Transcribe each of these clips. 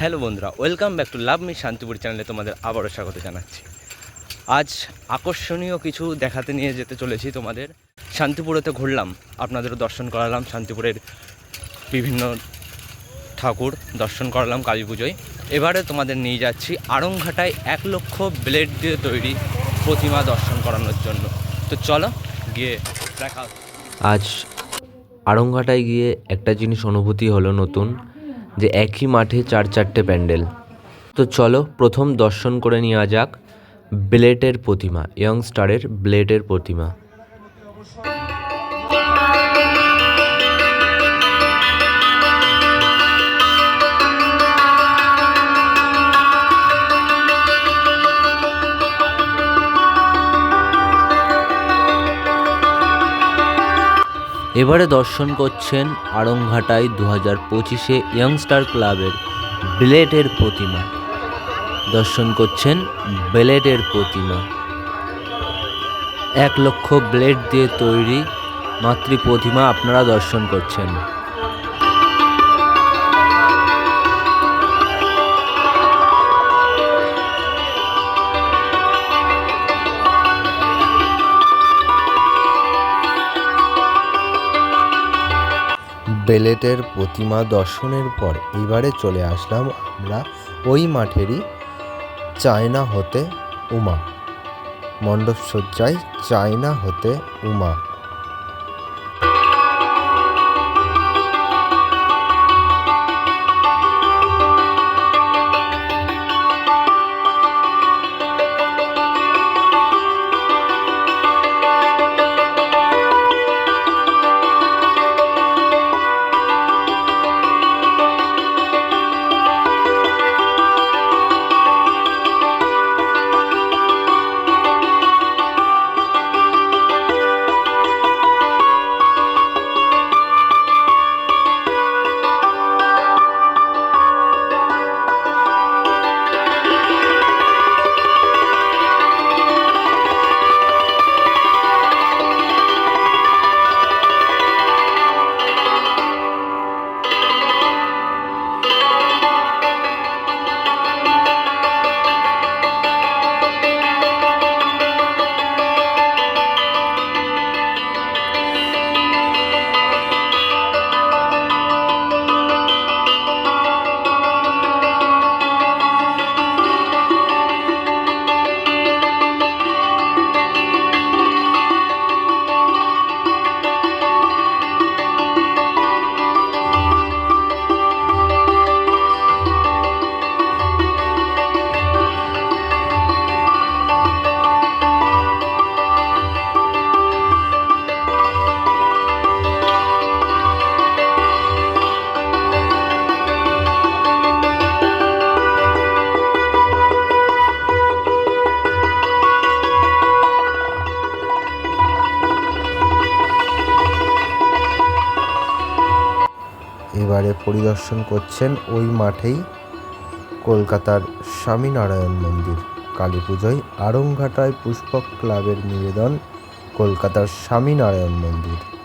Hello বন্ধুরা, welcome back to love me Shantipur চ্যানেলে তোমাদের আবারও স্বাগত জানাচ্ছি। আজ আকর্ষণীয় কিছু দেখাতে নিয়ে যেতে চলেছি তোমাদের। শান্তিপুরেতে ঘুরলাম, আপনাদেরও দর্শন করালাম, শান্তিপুরের বিভিন্ন ঠাকুর দর্শন করালাম কালী পুজোয়। এবারে তোমাদের নিয়ে যাচ্ছি আড়ংঘাটায় এক লক্ষ ব্লেড দিয়ে তৈরি প্রতিমা দর্শন করানোর জন্য। তো চলো, গিয়ে দেখা আজ আড়ংঘাটায় গিয়ে একটা জিনিস অনুভূতি হলো নতুন যে একই মাঠে চার চারটে প্যান্ডেল। তো চলো প্রথম দর্শন করে নেওয়া যাক ব্লেটের প্রতিমা, ইয়ং স্টারের ব্লেটের প্রতিমা। এবারে দর্শন করছেন আড়ংঘাটায় দু হাজার পঁচিশে ইয়ংস্টার ক্লাবের ব্লেটের প্রতিমা। দর্শন করছেন ব্লেডের প্রতিমা। এক লক্ষ ব্লেড দিয়ে তৈরি মাতৃ প্রতিমা আপনারা দর্শন করছেন। বেলেটের প্রতিমা দর্শনের পর এবারে চলে আসলাম আমরা ওই মাঠেরই চায়না হতে উমা। মণ্ডপসজ্জায় চায়না হতে উমা। এবারে পরিদর্শন করছেন ওই মাঠেই কলকাতার স্বামীনারায়ণ মন্দির। কালী পুজোয় আড়ংঘাটায় পুষ্পক ক্লাবের নিবেদন কলকাতার স্বামীনারায়ণ মন্দির।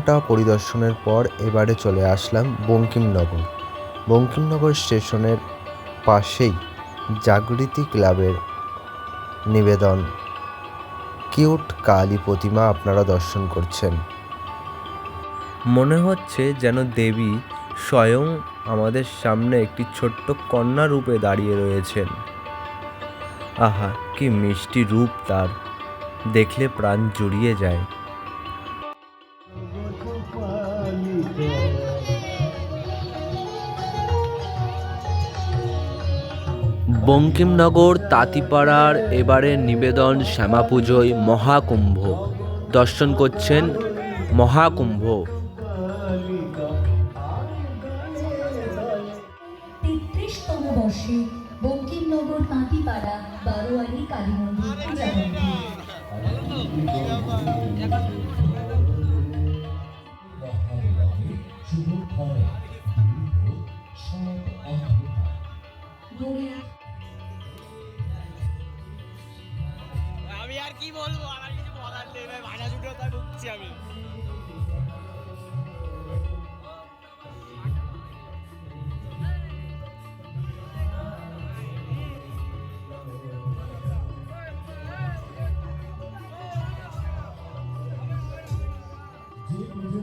আড়ংঘাটা পরিদর্শনের পর এবারে চলে আসলাম বঙ্কিমনগর। বঙ্কিমনগর স্টেশনের পাশেই জাগৃতি ক্লাবের নিবেদন। কিউট কালী প্রতিমা আপনারা দর্শন করছেন। মনে হচ্ছে যেন দেবী স্বয়ং আমাদের সামনে একটি ছোট্ট কন্যা রূপে দাঁড়িয়ে রয়েছেন। আহা, কি মিষ্টি রূপ তার। দেখলে প্রাণ জুড়িয়ে যায়। বঙ্কিমনগর, তাঁতিপাড়ার এবারের নিবেদন শ্যামা পুজোয় মহাকুম্ভ। দর্শন করছেন মহাকুম্ভ। বঙ্কিমনগর, তাঁতিপাড়া, বারোয়ারি কালী মন্দির কি বলব? আমার কিছু বলার নেই ভাই ভাষা ছুটেও তাই ভুগছি আমি।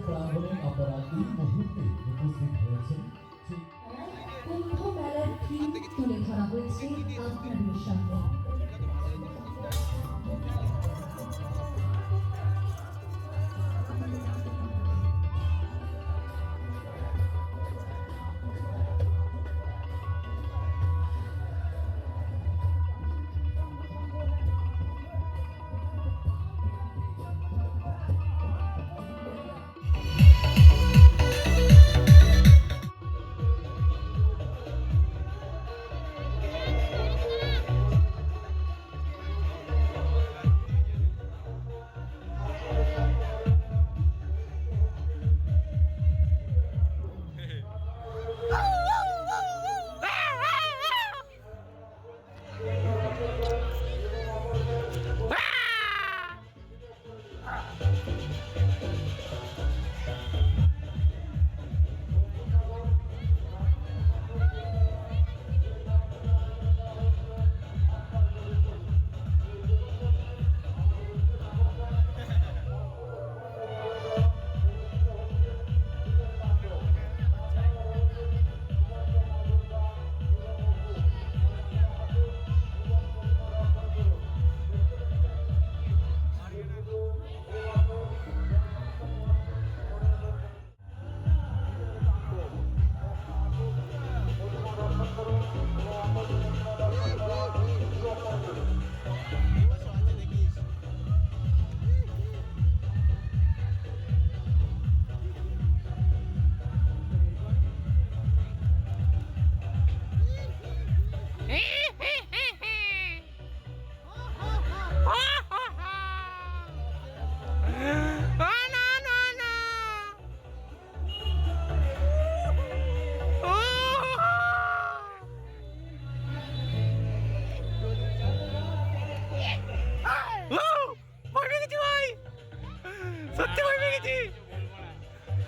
প্রাঙ্গণে আপনারা এই মুহূর্তে উপস্থিত হয়েছেন কুম্ভ মেলার থিম তুলে ধরা হয়েছে আপনাদের সামনে।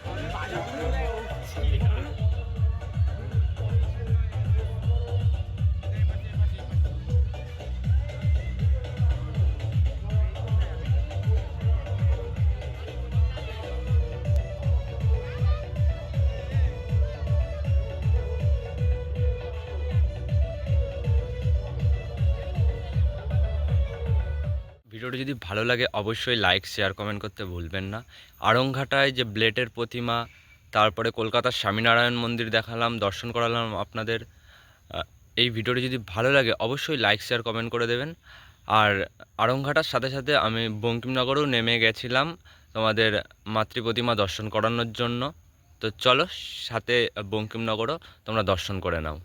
我们大家都有。ভিডিওটি যদি ভালো লাগে, অবশ্যই লাইক শেয়ার কমেন্ট করতে ভুলবেন না। আড়ংঘাটায় যে ব্লেটের প্রতিমা, তারপরে কলকাতার স্বামীনারায়ণ মন্দির দেখালাম, দর্শন করালাম আপনাদের এই ভিডিওটি যদি ভালো লাগে, অবশ্যই লাইক শেয়ার কমেন্ট করে দেবেন। আর আড়ংঘাটার সাথে সাথে আমি বঙ্কিমনগরেও নেমে গেছিলাম তোমাদের মাতৃ প্রতিমা দর্শন করানোর জন্য। তো চলো সাথে বঙ্কিমনগরও তোমরা দর্শন করে নাও।